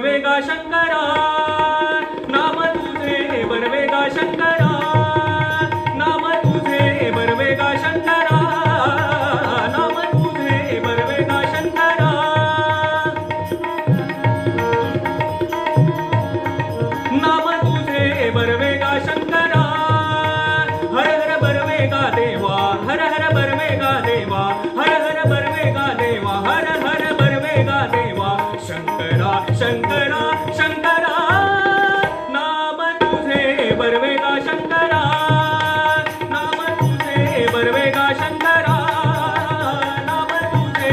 为个山。शंकरा शंकरा नाम तुझे बरवेगा शंकरा नाम तुझे बरवेगा शंकरा नाम तुझे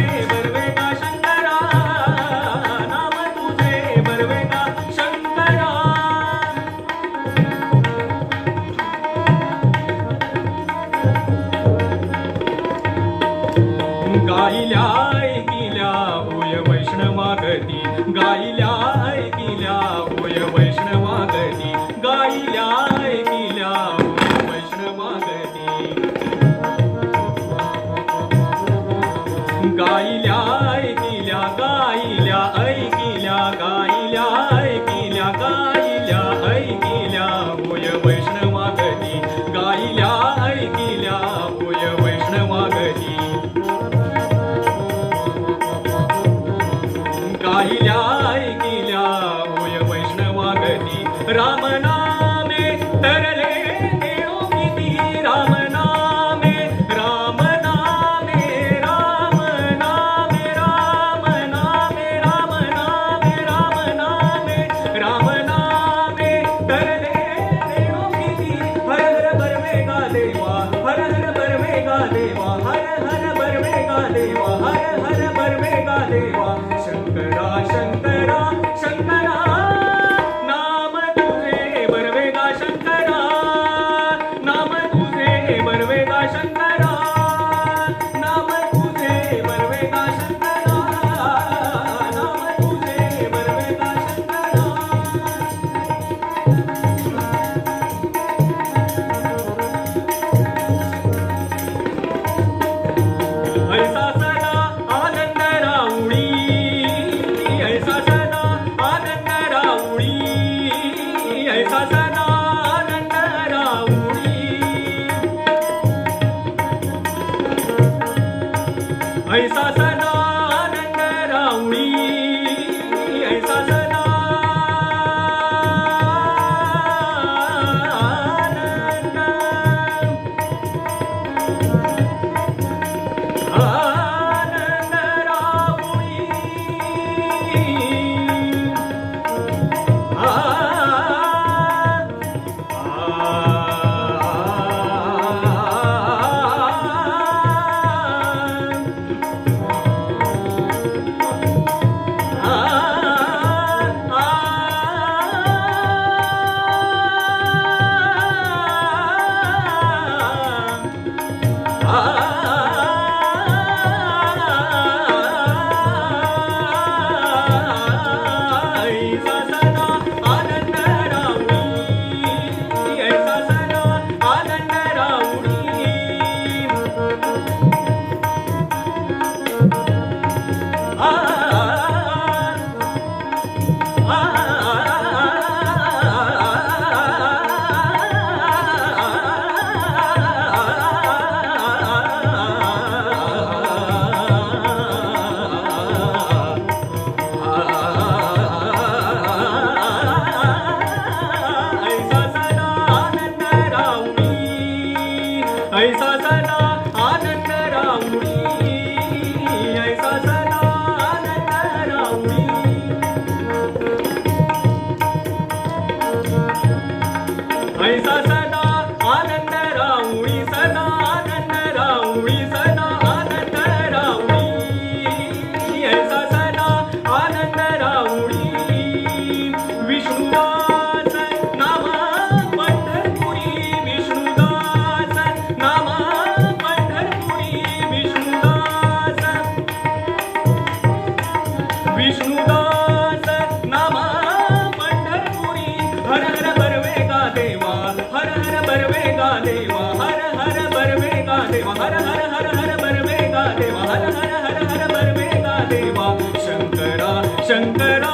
गाईल्या राहिल्या ऐकिल्या होय वैष्णवागती. रामनामे तरले देऊ किती. रामनामे रामनामे रामनामे रामनामे रामनामे रामनामे रामनामे तरले देऊ किती. हर हर देवा हर हर बरवेगा देवा हर हर बरवेगा देवा हर हर बरवेगा देवा. Washington. विष्णुदास नामा पंढरपुरी. हर हर देवा हर हर बरवे देवा हर हर बरवे गा देवा हर हर हर हर बरवे गा देवा हर हर हर हर देवा. शंकरा शंकरा